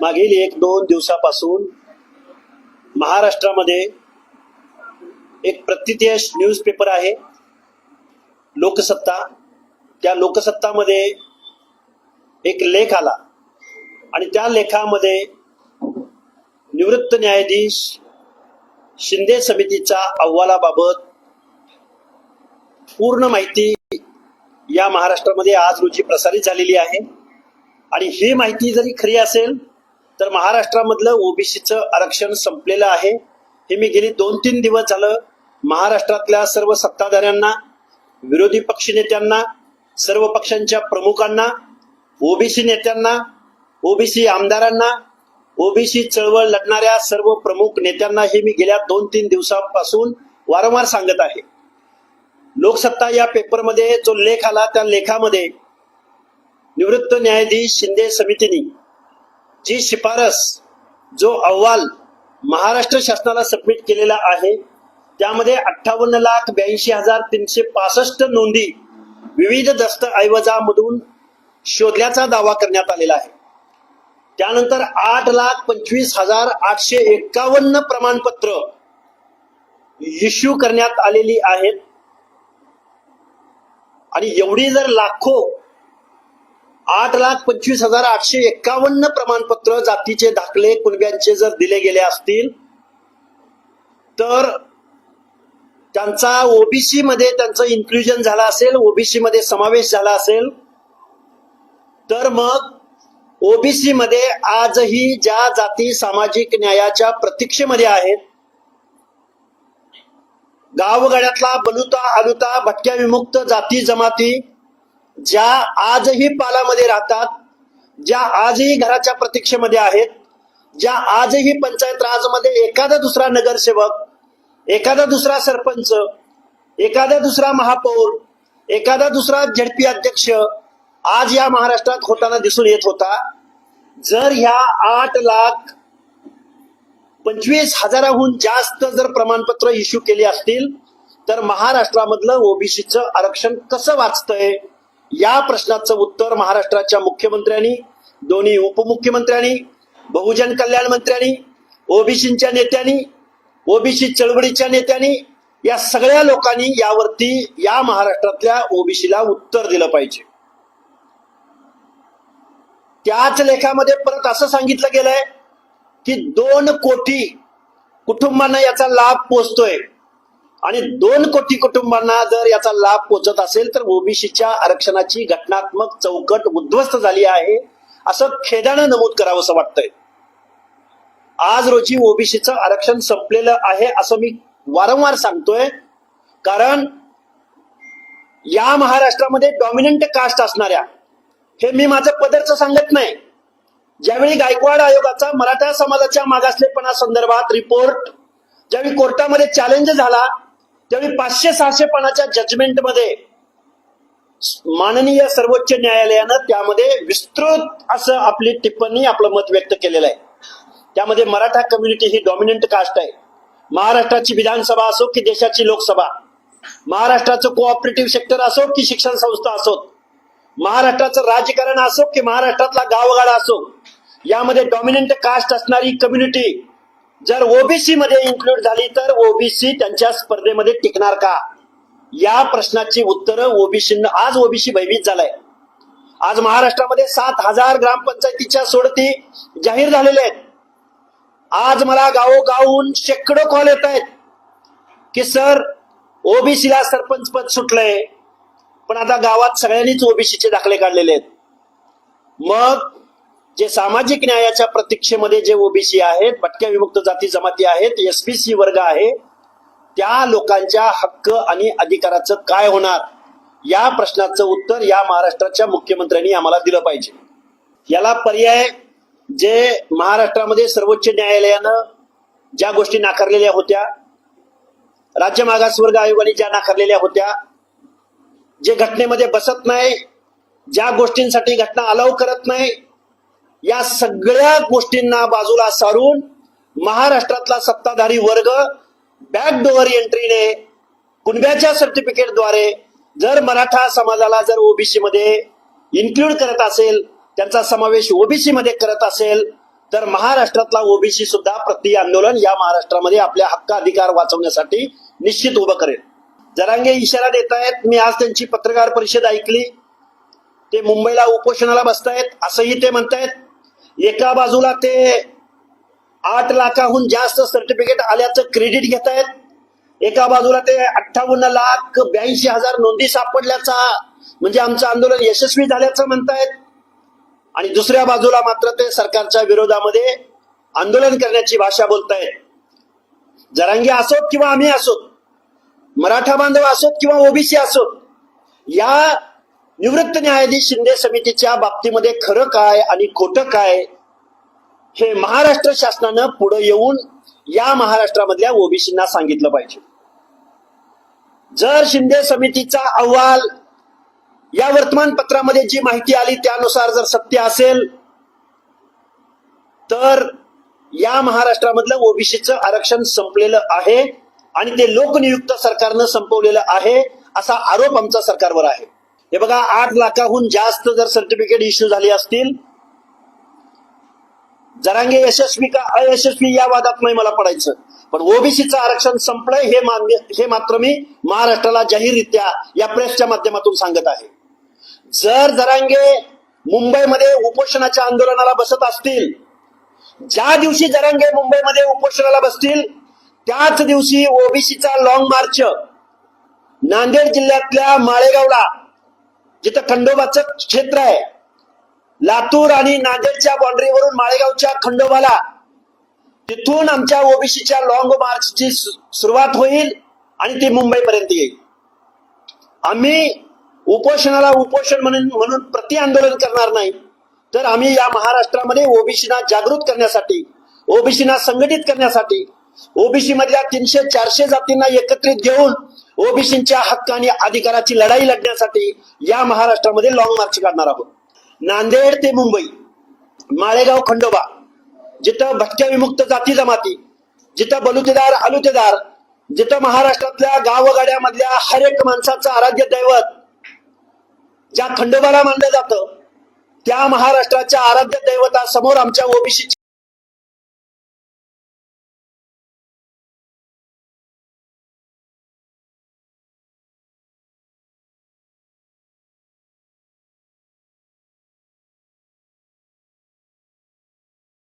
मागील एक दोन दिवसापासून महाराष्ट्रामध्ये एक प्रतिथेश न्यूजपेपर आहे. लोकसत्ता. त्या लोकसत्तामध्ये एक लेख आला आणि त्या लेखामध्ये निवृत्त न्यायाधीश शिंदे समितीच्या अहवालाबाबत पूर्ण माहिती या महाराष्ट्रामध्ये आज रोजी प्रसारित झालेली आहे. आणि ही माहिती जरी खरी असेल तर महाराष्ट्रामधलं ओबीसीचं आरक्षण संपलेलं आहे. हे मी गेली दोन तीन दिवस झालं महाराष्ट्रातल्या सर्व सत्ताधाऱ्यांना विरोधी पक्षनेत्यांना सर्व पक्षांच्या प्रमुखांना ओबीसी नेत्यांना ओबीसी आमदारांना ओबीसी चळवळ लढणाऱ्या सर्व प्रमुख नेत्यांना हे मी गेल्या दोन तीन दिवसापासून वारंवार सांगत आहे. लोकसत्ता या पेपरमध्ये जो लेख आला त्या लेखामध्ये निवृत्त न्यायाधीश शिंदे समितीने जी शिफारस जो अहवाल महाराष्ट्र शासनाला सबमिट केलेला आहे त्यामध्ये अठ्ठावन्न लाख ब्याऐंशी हजार तीनशे पासष्ट नोंदी विविध दस्तऐवजामधून शोधल्याचा दावा करण्यात आलेला आहे. त्यानंतर आठ लाख पंचवीस हजार आठशे एक्कावन्न प्रमाणपत्र इश्यू करण्यात आलेली आहेत. आणि एवढी जर लाखो आठ लाख पंचवीस हजार आठशे एक्कावन्न प्रमाणपत्र जातीचे दाखले कुणब्यांचे जर दिले गेले असतील तर त्यांचा ओबीसी मध्ये त्यांचं इन्क्लुजन झालं असेल ओबीसी मध्ये समावेश झाला असेल तर मग ओबीसी मध्ये आजही ज्या जाती सामाजिक न्यायाच्या प्रतीक्षेमध्ये आहेत गावगाड्यातला बलुता आलुता भटक्या विमुक्त जाती जमाती ज्या आजही पालामध्ये राहतात ज्या आजही घराच्या प्रतीक्षेमध्ये आहेत ज्या आजही पंचायत राजमध्ये एखादा दुसरा नगरसेवक एखादा दुसरा सरपंच एखादा दुसरा महापौर एखादा दुसरा झडपी अध्यक्ष आज या महाराष्ट्रात होताना दिसून येत होता. जर ह्या आठ लाख पंचवीस हजाराहून जास्त जर प्रमाणपत्र इश्यू केली असतील तर महाराष्ट्रामधलं ओबीसीचं आरक्षण कसं वाचतंय? या प्रश्नाचं उत्तर महाराष्ट्राच्या मुख्यमंत्र्यांनी दोन्ही उपमुख्यमंत्र्यांनी बहुजन कल्याण मंत्र्यांनी ओबीसीच्या नेत्यांनी ओबीसी चळवळीच्या नेत्यांनी या सगळ्या लोकांनी यावरती या महाराष्ट्रातल्या ओबीसीला उत्तर दिलं पाहिजे. त्याच लेखामध्ये परत असं सांगितलं गेलंय की दोन कोटी कुटुंबांना याचा लाभ पोचतोय. आणि दोन कोटी कुटुंबांना जर याचा लाभ पोचत असेल तर ओबीसीच्या आरक्षणाची घटनात्मक चौकट उद्ध्वस्त झाली आहे असं खेदानं नमूद करावं असं वाटतंय. आज रोजी ओबीसीचं आरक्षण संपलेलं आहे असं मी वारंवार सांगतोय. कारण या महाराष्ट्रामध्ये डॉमिनंट कास्ट असणाऱ्या हे मी माझं पदरचं सांगत नाही. ज्यावेळी गायकवाड आयोगाचा मराठा समाजाच्या मागासलेपणा संदर्भात रिपोर्ट ज्यावेळी कोर्टामध्ये चॅलेंज झाला त्यावेळी पाचशे सहाशे पानाच्या जजमेंटमध्ये माननीय सर्वोच्च न्यायालयानं त्यामध्ये विस्तृत असं आपली टिप्पणी आपलं मत व्यक्त केलेलं आहे. त्यामध्ये मराठा कम्युनिटी ही डॉमिनंट कास्ट आहे. महाराष्ट्राची विधानसभा असो की देशाची लोकसभा महाराष्ट्राचं कोऑपरेटिव्ह सेक्टर असो की शिक्षण संस्था असोत महाराष्ट्राचं राजकारण असो की महाराष्ट्रातला गावगाडा असो यामध्ये डॉमिनंट कास्ट असणारी कम्युनिटी जर ओबीसी मध्ये इन्क्लूड झाली तर ओबीसी त्यांच्या स्पर्धेमध्ये टिकणार का? या प्रश्नाची उत्तरं ओबीसी आज ओबीसी भयभीत झालाय. आज महाराष्ट्रामध्ये सात हजार ग्रामपंचायतीच्या सोडती जाहीर झालेल्या आहेत. आज मला गावोगावून शेकडो कॉल येत आहेत की सर ओबीसीला सरपंच पद सुटलंय पण आता गावात सगळ्यांनीच ओबीसीचे दाखले काढलेले आहेत. मग जे सामाजिक न्यायाच्या प्रतीक्षेमध्ये जे ओबीसी आहेत भटक्या विमुक्त जाती जमाती आहेत एसबीसी वर्ग आहे त्या लोकांच्या हक्क आणि अधिकाराचं काय होणार? या प्रश्नाचं उत्तर या महाराष्ट्राच्या मुख्यमंत्र्यांनी आम्हाला दिलं पाहिजे. याला पर्याय जे महाराष्ट्रामध्ये सर्वोच्च न्यायालयानं ज्या गोष्टी नाकारलेल्या होत्या राज्य मागासवर्ग आयोगाने ज्या नाकारलेल्या होत्या जे घटनेमध्ये बसत नाही ज्या गोष्टींसाठी घटना अलाव करत नाही या सगळ्या गोष्टींना बाजूला सारून महाराष्ट्रातला सत्ताधारी वर्ग बॅकडोअर एंट्रीने कुणब्याच्या सर्टिफिकेटद्वारे जर मराठा समाजाला जर ओबीसी मध्ये इन्क्लूड करत असेल त्यांचा समावेश ओबीसी मध्ये करत असेल तर महाराष्ट्रातला ओबीसी सुद्धा प्रति आंदोलन या महाराष्ट्रामध्ये आपल्या हक्क अधिकार वाचवण्यासाठी निश्चित उभं करेल. जरांगे इशारा देत आहेत मी आज त्यांची पत्रकार परिषद ऐकली. ते मुंबईला उपोषणाला बसतायत असंही ते म्हणतायत. एका बाजूला ते आठ लाखाहून जास्त सर्टिफिकेट आल्याचं क्रेडिट घेत आहेत एका बाजूला ते अठ्ठावन्न लाख ब्याऐंशी हजार नोंदी सापडल्याचा म्हणजे आमचं आंदोलन यशस्वी झाल्याचं म्हणतायत. आणि दुसऱ्या बाजूला मात्र ते सरकारच्या विरोधामध्ये आंदोलन करण्याची भाषा बोलतायत. जरांगी असोत किंवा आम्ही असोत मराठा बांधव असोत किंवा ओबीसी असोत या निवृत्त न्यायाधीश शिंदे समितीच्या बाबतीमध्ये खरं काय आणि खोटं काय हे महाराष्ट्र शासनानं पुढे येऊन या महाराष्ट्रामधल्या ओबीसींना सांगितलं पाहिजे. जर शिंदे समितीचा अहवाल या वर्तमानपत्रामध्ये जी माहिती आली त्यानुसार जर सत्य असेल तर या महाराष्ट्रामधलं ओबीसीचं आरक्षण संपलेलं आहे आणि ते लोकनियुक्त सरकारनं संपवलेलं आहे असा आरोप आमचा सरकारवर आहे. हे बघा आठ लाखाहून जास्त जर सर्टिफिकेट इश्यू झाली असतील जरांगे यशस्वी का अयशस्वी या वादात नाही मला पडायचं. पण ओबीसीचं आरक्षण संपलंय हे मान्य हे मात्र मी महाराष्ट्राला जाहीररित्या या प्रेसच्या माध्यमातून सांगत आहे. जर जरांगे मुंबईमध्ये उपोषणाच्या आंदोलनाला बसत असतील ज्या दिवशी जरांगे मुंबईमध्ये उपोषणाला बसतील त्याच दिवशी ओबीसीचा लॉंग मार्च नांदेड जिल्ह्यातल्या माळेगावला जिथं खंडोबाचं क्षेत्र आहे. लातूर आणि नांदेडच्या बाउंड्रीवरून माळेगावच्या खंडोबाला. तिथून आमच्या ओबीसीच्या लॉंग मार्चची सुरुवात होईल आणि ती मुंबईपर्यंत येईल. आम्ही उपोषणाला उपोषण म्हणून म्हणून प्रति आंदोलन करणार नाही. तर आम्ही या महाराष्ट्रामध्ये ओबीसीना जागृत करण्यासाठी ओबीसीना संघटित करण्यासाठी ओबीसी मधल्या तीनशे चारशे जातींना एकत्रित घेऊन ओबीसीच्या हक्क आणि अधिकाराची लढाई लढण्यासाठी या महाराष्ट्रामध्ये लॉंग मार्च काढणार आहोत. नांदेड ते मुंबई माळेगाव खंडोबा जिथं भटक्या विमुक्त जाती जमाती जिथं बलुतेदार अलुतेदार जिथं महाराष्ट्रातल्या गावगाड्यामधल्या हर एक माणसाचं आराध्य दैवत ज्या खंडोबाला मानलं जातं त्या महाराष्ट्राच्या आराध्य दैवतासमोर आमच्या ओबीसी